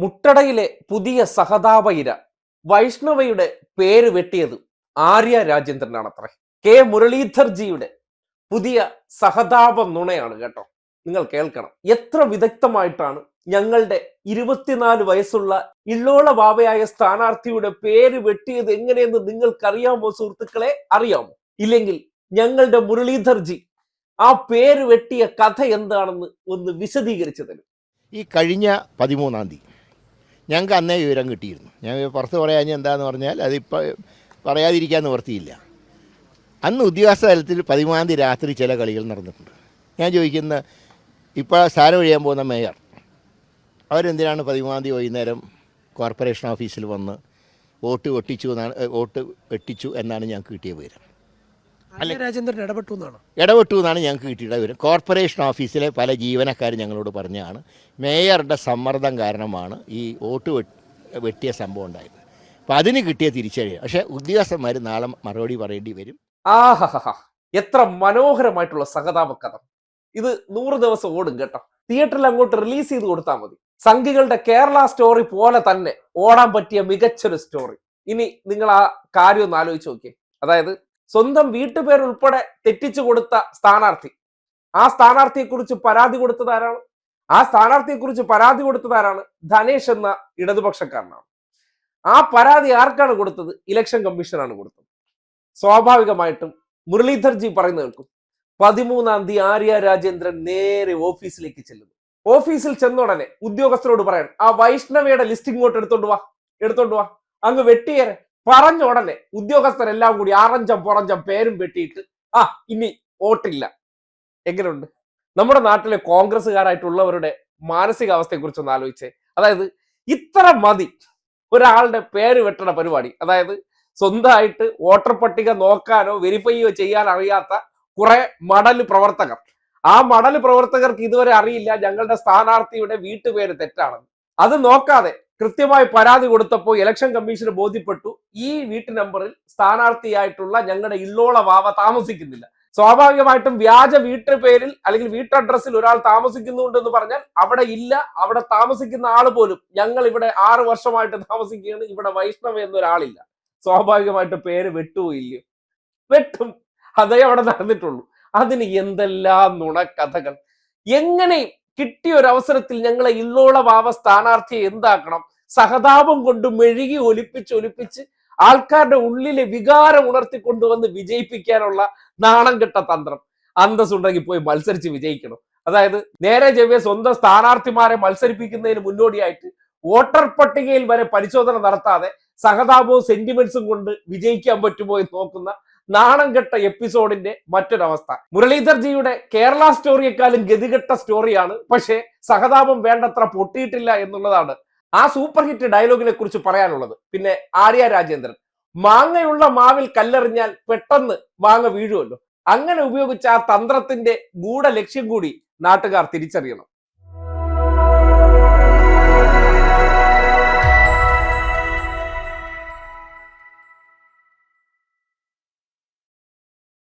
മുട്ടടയിലെ പുതിയ സഹതാപ ഇര വൈഷ്ണവയുടെ പേര് വെട്ടിയത് ആര്യ രാജേന്ദ്രനാണ് അത്രേ കെ മുരളീധർജിയുടെ പുതിയ സഹതാപ നുണയാണ് കേട്ടോ. നിങ്ങൾ കേൾക്കണം. എത്ര വിദഗ്ധമായിട്ടാണ് ഞങ്ങളുടെ ഇരുപത്തിനാല് വയസ്സുള്ള ഇള്ളോള ബാബയായ സ്ഥാനാർത്ഥിയുടെ പേര് വെട്ടിയത് എങ്ങനെയെന്ന് നിങ്ങൾക്കറിയാമോ സുഹൃത്തുക്കളെ? അറിയാമോ? ഇല്ലെങ്കിൽ ഞങ്ങളുടെ മുരളീധർജി ആ പേര് വെട്ടിയ കഥ എന്താണെന്ന് ഒന്ന് വിശദീകരിച്ചു തരും ഈ കഴിഞ്ഞ പതിമൂന്നാം തീയതി ഞങ്ങൾക്ക് അന്നേ വിവരം കിട്ടിയിരുന്നു. ഞാൻ പുറത്ത് പറയാൻ എന്താന്ന് പറഞ്ഞാൽ അതിപ്പോൾ പറയാതിരിക്കാൻ നിവർത്തിയില്ല അന്ന് ഉദ്യോഗസ്ഥ തലത്തിൽ പതിമൂന്നാം തീയതി രാത്രി ചില കളികൾ നടന്നിട്ടുണ്ട്. ഞാൻ ചോദിക്കുന്ന ഇപ്പോൾ സ്ഥാനം ഒഴിയാൻ പോകുന്ന മേയർ അവരെന്തിനാണ് പതിമൂന്നാം തീയതി വൈകുന്നേരം കോർപ്പറേഷൻ ഓഫീസിൽ വന്ന് വോട്ട് വെട്ടിച്ചു എന്നാണ് വോട്ട് വെട്ടിച്ചു എന്നാണ് ഞങ്ങൾക്ക് കിട്ടിയ വിവരം? ആര്യ രാജേന്ദ്രൻ ഇടപെട്ടു എന്നാണ്? ഇടപെട്ടു എന്നാണ് ഞങ്ങൾക്ക് കിട്ടിയിട്ട് വിവരം കോർപ്പറേഷൻ ഓഫീസിലെ പല ജീവനക്കാർ ഞങ്ങളോട് പറഞ്ഞാണ് മേയറുടെ സമ്മർദ്ദം കാരണമാണ് ഈ വോട്ട് വെട്ടിയ സംഭവം ഉണ്ടായത്. അപ്പോൾ അതിന് കിട്ടിയ തിരിച്ചറിയ പക്ഷേ ഉദ്യോഗസ്ഥന്മാർ നാളെ മറുപടി പറയേണ്ടി വരും. ആഹഹഹ. എത്ര മനോഹരമായിട്ടുള്ള സഹതാപ കഥ ഇത് നൂറ് ദിവസം ഓടും കേട്ടോ. തിയേറ്ററിൽ അങ്ങോട്ട് റിലീസ് ചെയ്ത് കൊടുത്താൽ മതി. സംഘികളുടെ കേരള സ്റ്റോറി പോലെ തന്നെ ഓടാൻ പറ്റിയ മികച്ചൊരു സ്റ്റോറി ഇനി നിങ്ങൾ ആ കാര്യം ഒന്ന് ആലോചിച്ച് നോക്കിയേ. അതായത് സ്വന്തം വീട്ടുപേരുൾപ്പെടെ തെറ്റിച്ചു കൊടുത്ത സ്ഥാനാർത്ഥി. ആ സ്ഥാനാർത്ഥിയെ കുറിച്ച് പരാതി കൊടുത്തത് ആരാണ്? ആ സ്ഥാനാർത്ഥിയെ കുറിച്ച് പരാതി കൊടുത്തത് ആരാണ്? ധനേഷ് എന്ന ഇടതുപക്ഷക്കാരനാണ്. ആ പരാതി ആർക്കാണ് കൊടുത്തത്? ഇലക്ഷൻ കമ്മീഷനാണ് കൊടുത്തത്. സ്വാഭാവികമായിട്ടും മുരളീധർജി പറയുന്നത് കേൾക്കും. പതിമൂന്നാം തീയതി ആര്യ രാജേന്ദ്രൻ നേരെ ഓഫീസിലേക്ക് ചെല്ലുന്നു. ഓഫീസിൽ ചെന്ന ഉടനെ ഉദ്യോഗസ്ഥരോട് പറയാൻ ആ വൈഷ്ണവയുടെ ലിസ്റ്റ് ഇങ്ങോട്ട് എടുത്തോണ്ട് വാ എടുത്തോണ്ട് വാ. അങ്ങ് വെട്ടിയേറെ പറഞ്ഞ ഉടനെ ഉദ്യോഗസ്ഥരെല്ലാം കൂടി ആറഞ്ചം പുറഞ്ചം പേരും വെട്ടിയിട്ട് ആ ഇനി വോട്ടില്ല. എങ്ങനെയുണ്ട്? നമ്മുടെ നാട്ടിലെ കോൺഗ്രസ്സുകാരായിട്ടുള്ളവരുടെ മാനസികാവസ്ഥയെ കുറിച്ച് ഒന്ന് ആലോചിച്ചേ. അതായത് ഇത്ര മതി ഒരാളുടെ പേര് വെട്ടണ പരിപാടി. അതായത് സ്വന്തമായിട്ട് വോട്ടർ പട്ടിക നോക്കാനോ വെരിഫൈയോ ചെയ്യാൻ അറിയാത്ത കുറെ മടൽ പ്രവർത്തകർ. ആ മടൽ പ്രവർത്തകർക്ക് ഇതുവരെ അറിയില്ല ഞങ്ങളുടെ സ്ഥാനാർത്ഥിയുടെ വീട്ടുപേര് തെറ്റാണെന്ന്. അത് നോക്കാതെ കൃത്യമായി പരാതി കൊടുത്തപ്പോൾ ഇലക്ഷൻ കമ്മീഷന് ബോധ്യപ്പെട്ടു. ഈ വീട്ടു നമ്പറിൽ സ്ഥാനാർത്ഥിയായിട്ടുള്ള ഞങ്ങളുടെ ഇല്ലോള വാവ താമസിക്കുന്നില്ല. സ്വാഭാവികമായിട്ടും വ്യാജ വീട്ടു പേരിൽ അല്ലെങ്കിൽ വീട്ടഡ്രസ്സിൽ ഒരാൾ താമസിക്കുന്നുണ്ടെന്ന് പറഞ്ഞാൽ അവിടെ ഇല്ല അവിടെ താമസിക്കുന്ന ആൾ പോലും ഞങ്ങൾ ഇവിടെ ആറു വർഷമായിട്ട് താമസിക്കുകയാണ് ഇവിടെ വൈഷ്ണവ എന്നൊരാളില്ല. സ്വാഭാവികമായിട്ട് പേര് വെട്ടുകയില്ലയോ വെട്ടും. അതേ അവിടെ നടന്നിട്ടുള്ളൂ. അതിന് എന്തെല്ലാം നുണക്കഥകൾ? എങ്ങനെ കിട്ടിയ ഒരു അവസരത്തിൽ ഞങ്ങളെ ഇള്ളോള ആവ സ്ഥാനാർത്ഥിയെ എന്താക്കണം? സഹതാപം കൊണ്ട് മെഴുകി ഒലിപ്പിച്ച് ഒലിപ്പിച്ച് ആൾക്കാരുടെ ഉള്ളിലെ വികാരം ഉണർത്തിക്കൊണ്ടുവന്ന് വിജയിപ്പിക്കാനുള്ള നാണം കെട്ട തന്ത്രം. അന്തസ്സുണ്ടെങ്കിൽ പോയി മത്സരിച്ച് വിജയിക്കണം. അതായത് നേരെ ചെവ്വെ സ്വന്തം സ്ഥാനാർത്ഥിമാരെ മത്സരിപ്പിക്കുന്നതിന് മുന്നോടിയായിട്ട് വോട്ടർ പട്ടികയിൽ വരെ പരിശോധന നടത്താതെ സഹതാപവും സെന്റിമെന്റ്സും കൊണ്ട് വിജയിക്കാൻ പറ്റുമോ എന്ന് നോക്കുന്ന നാണം കെട്ട എപ്പിസോഡിന്റെ മറ്റൊരവസ്ഥ. മുരളീധർജിയുടെ കേരള സ്റ്റോറിയെക്കാളും ഗതികെട്ട സ്റ്റോറിയാണ്. പക്ഷേ സഹതാപം വേണ്ടത്ര പൊട്ടിയിട്ടില്ല എന്നുള്ളതാണ് ആ സൂപ്പർ ഹിറ്റ് ഡയലോഗിനെ കുറിച്ച് പറയാനുള്ളത്. പിന്നെ ആര്യ രാജേന്ദ്രൻ. മാങ്ങയുള്ള മാവിൽ കല്ലെറിഞ്ഞാൽ പെട്ടെന്ന് മാങ്ങ വീഴുമല്ലോ. അങ്ങനെ ഉപയോഗിച്ച ആ തന്ത്രത്തിന്റെ ഗൂഢ ലക്ഷ്യം കൂടി നാട്ടുകാർ തിരിച്ചറിയണം.